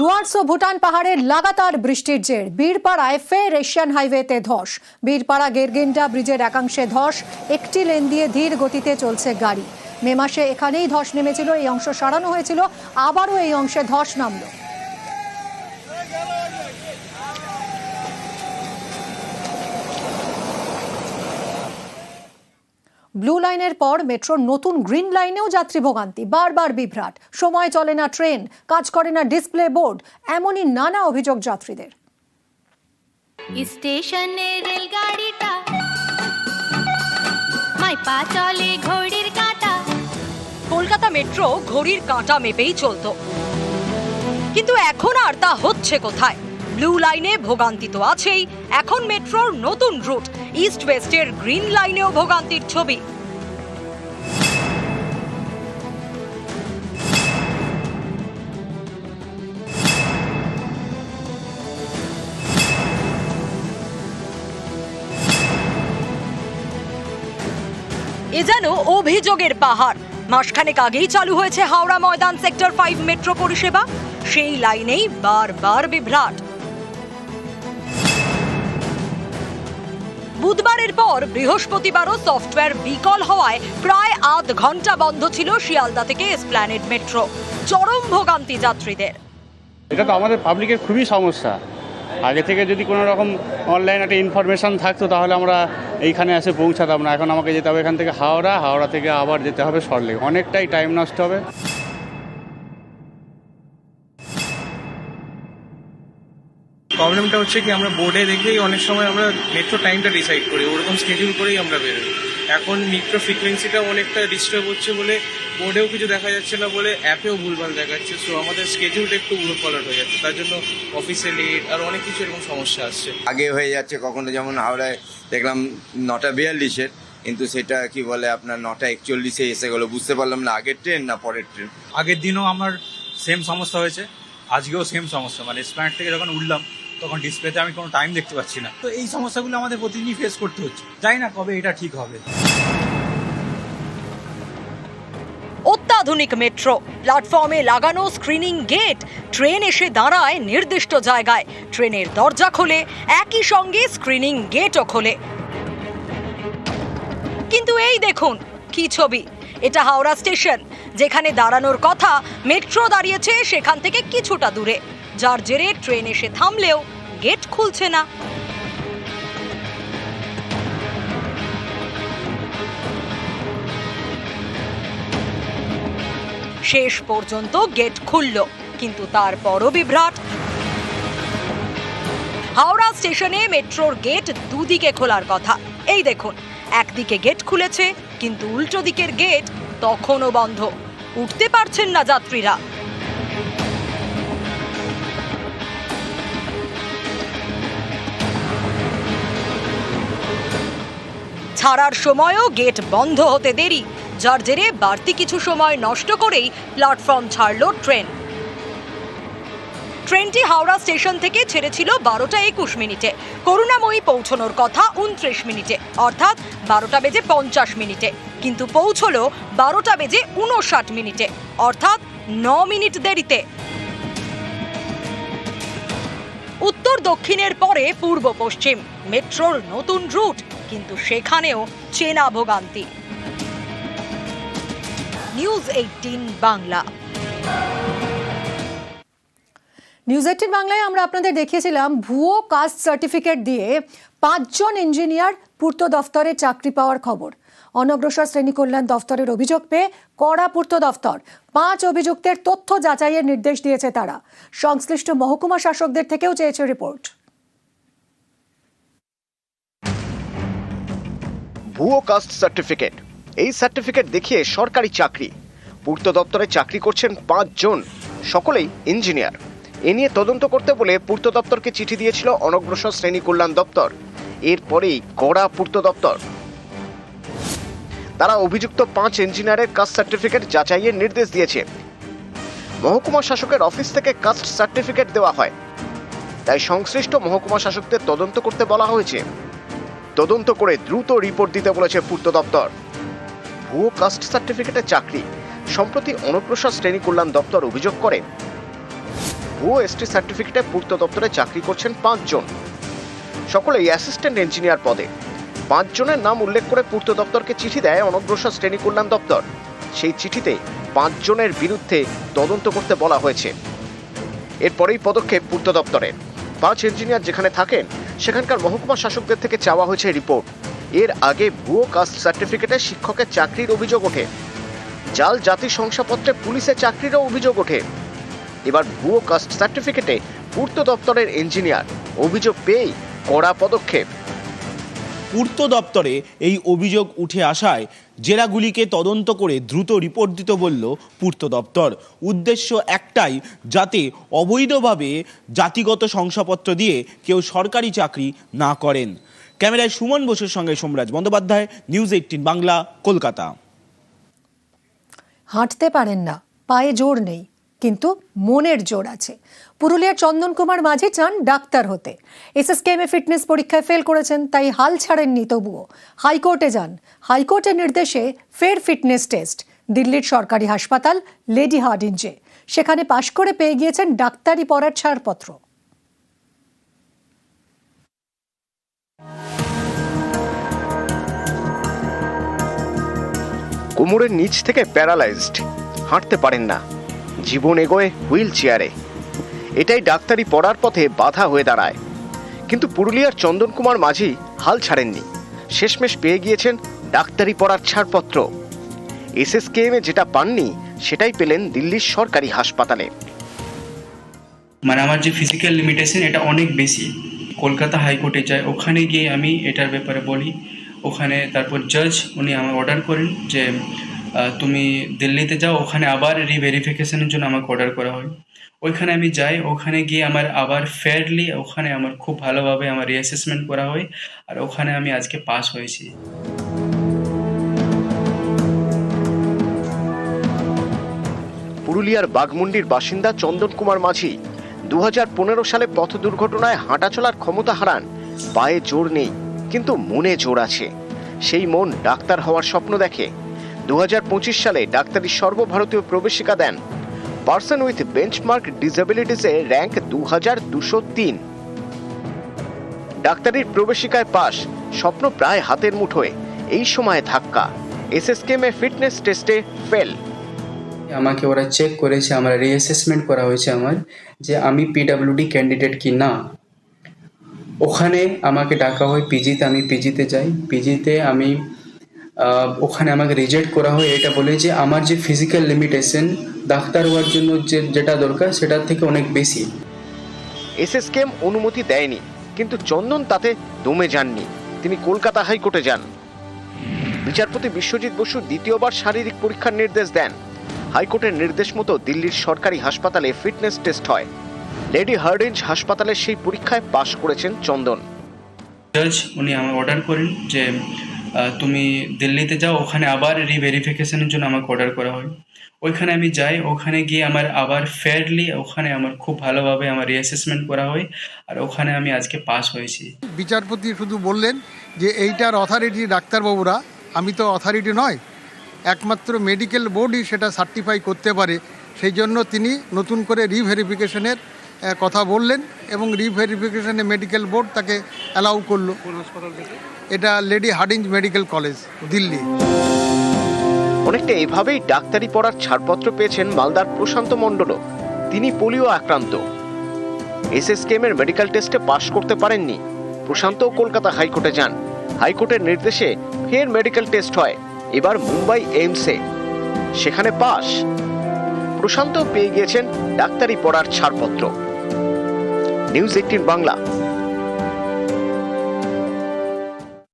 ডুয়ার্স ও ভুটান পাহাড়ের লাগাতার বৃষ্টির জের। বীরপাড়ায় ফের এশিয়ান হাইওয়েতে ধস। বীরপাড়া গেরগেন্ডা ব্রিজের একাংশে ধস। একটি লেন দিয়ে ধীর গতিতে চলছে গাড়ি। মে মাসে এখানেই ধস নেমেছিল, এই অংশ সারানো হয়েছিল, আবারও এই অংশে ধস নামলো। ব্লু লাইনের পর মেট্রোর নতুন গ্রিন লাইনেও যাত্রী ভোগান্তি বারবার বিভ্রাট। সময় চলে না ট্রেন কাজ করে না ডিসপ্লে বোর্ড এমনই নানা অভিযোগ যাত্রীদের। স্টেশনে রেলগাড়িটা মাই পা চলে ঘড়ির কাঁটা। কলকাতা মেট্রো ঘড়ির কাঁটা মেপেই চলতো। কিন্তু এখন আর তা হচ্ছে কোথায়? ব্লু লাইনে ভোগান্তি তো আছেই। এখন মেট্রোর নতুন রুট, ইস্ট ওয়েস্টের গ্রিন লাইনেও ভোগান্তির ছবি। এ যেন অভিযোগের পাহাড়। মাসখানেক আগেই চালু হয়েছে Howrah Maidan sector five metro পরিষেবা। সেই লাইনেই বারবার বিভ্রাট। বুধবারের পর বৃহস্পতিবারও সফটওয়্যার বিকল হওয়ায় প্রায় আধ ঘণ্টা বন্ধ ছিল শিয়ালদা থেকে এসপ্ল্যানেড মেট্রো। চরম ভোগান্তি যাত্রীদের। এটা তো আমাদের পাবলিকের খুবই সমস্যা। আগে থেকে যদি কোনো রকম অনলাইন একটা ইনফরমেশান থাকতো, তাহলে আমরা এইখানে এসে পৌঁছাতাম না। এখন আমাকে যেতে হবে এখান থেকে হাওড়া হাওড়া থেকে আবার যেতে হবে সরলেক অনেকটাই টাইম নষ্ট হবে। প্রবলেমটা হচ্ছে কি আমরা বোর্ডে দেখেই অনেক সময় আমরা মেট্রো টাইমটা ডিসাইড করি ওরকম স্কেডিউল করেই আমরা বেরোই। এখন মেট্রো ফ্রিকোয়েন্সিটা অনেকটা ডিস্টার্ব হচ্ছে বলে বোর্ডেও কিছু দেখা যাচ্ছে না বলে অ্যাপেও ভুলভাল দেখাচ্ছে। সো আমাদের স্কেডিউলটা একটু উলট পালট হয়ে যাচ্ছে তার জন্য অফিসে লেট আর অনেক কিছু এরকম সমস্যা আসছে। আগে হয়ে যাচ্ছে কখনো যেমন হাওড়ায় দেখলাম নটা বিয়াল্লিশের কিন্তু সেটা কি বলে আপনার নটা একচল্লিশে এসে গেলো বুঝতে পারলাম না আগের ট্রেন না পরের ট্রেন আগের দিনও আমার সেম সমস্যা হয়েছে আজকেও সেম সমস্যা মানে স্প্ল্যানেট থেকে যখন উঠলাম তখন ডিসপ্লেতে আমি কোনো টাইম দেখতে পাচ্ছি না। তো এই সমস্যাগুলো আমাদের প্রতিদিনই ফেস করতে হচ্ছে। জানি না কবে এটা ঠিক হবে। অত্যাধুনিক মেট্রো প্ল্যাটফর্মে লাগানো স্ক্রিনিং গেট ট্রেন এসে দাঁড়ায় নির্দিষ্ট জায়গায়। ট্রেনের দরজা খোলে, একই সঙ্গে স্ক্রিনিং গেটও খোলে। কিন্তু এই দেখুন, কি ছবি? এটা হাওড়া স্টেশন। যেখানে দাঁড়ানোর কথা মেট্রো দাঁড়িয়েছে সেখান থেকে কিছুটা দূরে। যার জেরে ট্রেন এসে থামলেও গেট খুলছে না। শেষ পর্যন্ত গেট খুলল, কিন্তু তারপরও বিভ্রাট। হাওড়া স্টেশনে মেট্রোর গেট দুদিকে খোলার কথা। এই দেখুন, একদিকে গেট খুলেছে, কিন্তু উল্টো দিকের গেট তখনও বন্ধ। উঠতে পারছেন না যাত্রীরা। ছাড়ার সময়ও গেট বন্ধ হতে দেরি, যার জেরে বাড়তি কিছু সময় নষ্ট করেই প্ল্যাটফর্ম ছাড়ল ট্রেন। ট্রেনটি হাওড়া স্টেশন থেকে ছেড়েছিল বারোটা একুশ মিনিটে। করুণাময়ী পৌঁছনোর কথা উনত্রিশ মিনিটে, অর্থাৎ বারোটা বেজে পঞ্চাশ মিনিটে, কিন্তু পৌঁছলো বারোটা বেজে উনষাট মিনিটে, অর্থাৎ ন মিনিট দেরিতে। উত্তর দক্ষিণের পরে পূর্ব পশ্চিম, মেট্রোর নতুন রুট। কিন্তু সেখানেও চেনা ভোগান্তি। News eighteen Bangla. News eighteen বাংলায় আমরা আপনাদের দেখিয়েছিলাম, ভুয়ো কাস্ট সার্টিফিকেট দিয়ে পাঁচজন ইঞ্জিনিয়ার পূর্ত দফতরে চাকরি পাওয়ার খবর। অনগ্রসর শ্রেণি কল্যাণ দফতরের অভিযোগ পেয়ে কড়া পূর্ত দফতর। পাঁচ অভিযুক্তের তথ্য যাচাইয়ের নির্দেশ দিয়েছে তারা। সংশ্লিষ্ট মহকুমা শাসকদের থেকেও চেয়েছে রিপোর্ট ভুয়ো কাস্ট সার্টিফিকেট। এই সার্টিফিকেট দেখিয়ে সরকারি চাকরি। পূর্ত দপ্তরে চাকরি করছেন পাঁচজন সকলেই ইঞ্জিনিয়ার। এ নিয়ে তদন্ত করতে বলে পূর্ত দপ্তরকে চিঠি দিয়েছিল অনগ্রসর শ্রেণি কল্যাণ দপ্তর। এরপরেই কড়া পূর্ত দপ্তর। তারা অভিযুক্ত পাঁচ ইঞ্জিনিয়ারের কাস্ট সার্টিফিকেট যাচাইয়ের নির্দেশ দিয়েছে। মহকুমা শাসকের অফিস থেকে কাস্ট সার্টিফিকেট দেওয়া হয়। তাই সংশ্লিষ্ট মহকুমা শাসকদের তদন্ত করতে বলা হয়েছে। তদন্ত করে দ্রুত রিপোর্ট দিতে বলেছে পূর্ত দপ্তর। ভুয়ো কাস্ট সার্টিফিকেটের চাকরি, সম্প্রতি অনগ্রসর শ্রেণি কল্যাণ দপ্তর অভিযোগ করে। ভুয়ো এসটি সার্টিফিকেটে পূর্ত দপ্তরে চাকরি করছেন পাঁচজন সকলেই অ্যাসিস্ট্যান্ট ইঞ্জিনিয়ার পদে। পাঁচজনের নাম উল্লেখ করে পূর্ত দপ্তরকে চিঠি দেয় অনগ্রসর শ্রেণি কল্যাণ দপ্তর। সেই চিঠিতে পাঁচজনের বিরুদ্ধে তদন্ত করতে বলা হয়েছে। এরপরেই পদক্ষেপ পূর্ত দপ্তরের পাঁচ ইঞ্জিনিয়ার যেখানে থাকেন সেখানকার মহকুমা শাসকদের থেকে চাওয়া হয়েছে রিপোর্ট। এর আগে ভুয়ো কাস্ট সার্টিফিকেটে শিক্ষকের চাকরির অভিযোগ ওঠে। জাল জাতি শংসাপত্রে পুলিশের চাকরিরও অভিযোগ ওঠে। এবার ভুয়ো কাস্ট সার্টিফিকেটে পূর্ত দপ্তরের ইঞ্জিনিয়ার। অভিযোগ পেয়ে কড়া পদক্ষেপ। পূর্ত দপ্তরে এই অভিযোগ উঠে আসায় জেলাগুলিকে তদন্ত করে দ্রুত রিপোর্ট দিতে বলল পূর্ত দপ্তর। উদ্দেশ্য একটাই, যাতে অবৈধভাবে জাতিগত শংসাপত্র দিয়ে কেউ সরকারি চাকরি না করেন। ক্যামেরায় সুমন বোসের সঙ্গে সোমরাজ বন্দ্যোপাধ্যায়, নিউজ এইটিন বাংলা, কলকাতা। হাঁটতে পারেন না, পায়ে জোর নেই। কিন্তু মনের জোর আছে। পুরুলিয়ার চন্দন কুমার মাঝি চান ডাক্তার হতে। এসএসকেএমএ ফিটনেস পরীক্ষায় ফেল করেছেন, তাই হাল ছাড়েননি তবুও। হাইকোর্টে যান। হাইকোর্টের নির্দেশে ফের ফিটনেস টেস্ট। দিল্লির সরকারি হাসপাতাল লেডি হার্ডিঞ্জে। সেখানে পাশ করে পেয়ে গিয়েছেন ডাক্তারি পড়ার ছাড়পত্র। কোমরের নিচ থেকে প্যারালাইজড। হাঁটতে পারেন না। জীবন এগোয় হুইল চেয়ারে। এটাই ডাক্তারি পড়ার পথে বাধা হয়ে দাঁড়ায়। কিন্তু পুরুলিয়ার চন্দন কুমার মাঝি হাল ছাড়েননি। শেষমেশ পেয়ে গিয়েছেন ডাক্তারি পড়ার ছাড়পত্র। এসএসকেএমে যেটা পাননি, সেটাই পেলেন দিল্লির সরকারি হাসপাতালে। মানে আমার যে ফিজিক্যাল লিমিটেশন এটা অনেক বেশি। কলকাতা হাইকোর্টে যায় ওখানে গিয়ে আমি এটার ব্যাপারে বলি। ওখানে তারপর জাজ উনি আমার অর্ডার করেন যে তুমি দিল্লিতে যাও, ওখানে আবার রিভেরিফিকেশনের জন্য আমাকে অর্ডার করা হয়। ওইখানে আমি যাই, ওখানে গিয়ে আমার আবার ফেয়ারলি ওখানে আমার খুব ভালোভাবে আমার রিঅ্যাসেসমেন্ট করা হয়, আর ওখানে আমি আজকে পাস হয়েছি। পুরুলিয়ার বাগমুন্ডির বাসিন্দা চন্দন কুমার মাঝি দু হাজার পনেরো সালে পথ দুর্ঘটনায় হাঁটাচলার ক্ষমতা হারান, পায়ে জোর নেই, কিন্তু মনে জোর আছে। সেই মন ডাক্তার হওয়ার স্বপ্ন দেখে দু হাজার পঁচিশ সালে ডাক্তারি সর্বভারতীয় প্রবেশিকা দেন। পার্সন উইথ বেঞ্চমার্ক ডিসেবিলিটিসে র্যাঙ্ক দু হাজার দুশো তিন। ডাক্তারির প্রবেশিকায় পাশ, স্বপ্ন প্রায় হাতের মুঠোয়। এই সময়ে ধাক্কা। এসএসকেএমে ফিটনেস টেস্টে ফেল। আমাকে ওরা চেক করেছে, আমার রিঅ্যাসেসমেন্ট করা হয়েছে আমার, যে আমি পিডাব্লিউডি ক্যান্ডিডেট কি না। ওখানে আমাকে ডাকা হয় পিজিতে আমি পিজিতে যাই। পিজিতে আমি ওখানে আমাকে রিজেক্ট করা হয় এটা বলে যে আমার যে ফিজিক্যাল লিমিটেশন ডাক্তার হওয়ার জন্য যে যেটা দরকার সেটার থেকে অনেক বেশি। এসএসকেএম অনুমতি দেয়নি কিন্তু চন্দন তাতে দমে যাননি। তিনি কলকাতা হাইকোর্টে যান। বিচারপতি বিশ্বজিৎ বসু দ্বিতীয়বার শারীরিক পরীক্ষার নির্দেশ দেন। হাইকোর্টের নির্দেশ মতো দিল্লির সরকারি হাসপাতালে ফিটনেস টেস্ট হয়। লেডি হার্ডিঞ্জ হাসপাতালের সেই পরীক্ষায় পাশ করেছেন চন্দন। জাজ উনি আমার অর্ডার করেন যে তুমি দিল্লিতে যাও, ওখানে আবার রিভেরিফিকেশনের জন্য আমাকে অর্ডার করা হয়। ওইখানে আমি যাই, ওখানে গিয়ে আমার আবার ফেয়ারলি ওখানে আমার খুব ভালোভাবে আমার রিঅ্যাসেসমেন্ট করা হয়, আর ওখানে আমি আজকে পাস হয়েছি। বিচারপতি শুধু বললেন যে এইটার অথরিটি ডাক্তারবাবুরা, আমি তো অথরিটি নয়, একমাত্র মেডিকেল বোর্ডই সেটা সার্টিফাই করতে পারে, সেই জন্য তিনি নতুন করে রিভেরিফিকেশনের কথা বললেন এবং রিভেরিফিকেশনে মেডিকেল বোর্ড তাকে অ্যালাউ করল। এটা lady Hardinge medical college Delhi. অনেকটা এভাবেই ডাক্তারি পড়ার ছাড়পত্র পেয়েছেন মালদার প্রশান্ত মণ্ডলও। তিনি পোলিও আক্রান্ত। এসএসকেএম এর মেডিকেল টেস্টে পাশ করতে পারেননি। প্রশান্তও কলকাতা হাইকোর্টে যান। হাইকোর্টের নির্দেশে ফের মেডিকেল টেস্ট হয়। এবার মুম্বাই এইমসে। সেখানে পাশ প্রশান্ত পেয়ে গিয়েছেন ডাক্তারি পড়ার ছাড়পত্র। News eighteen Bangla.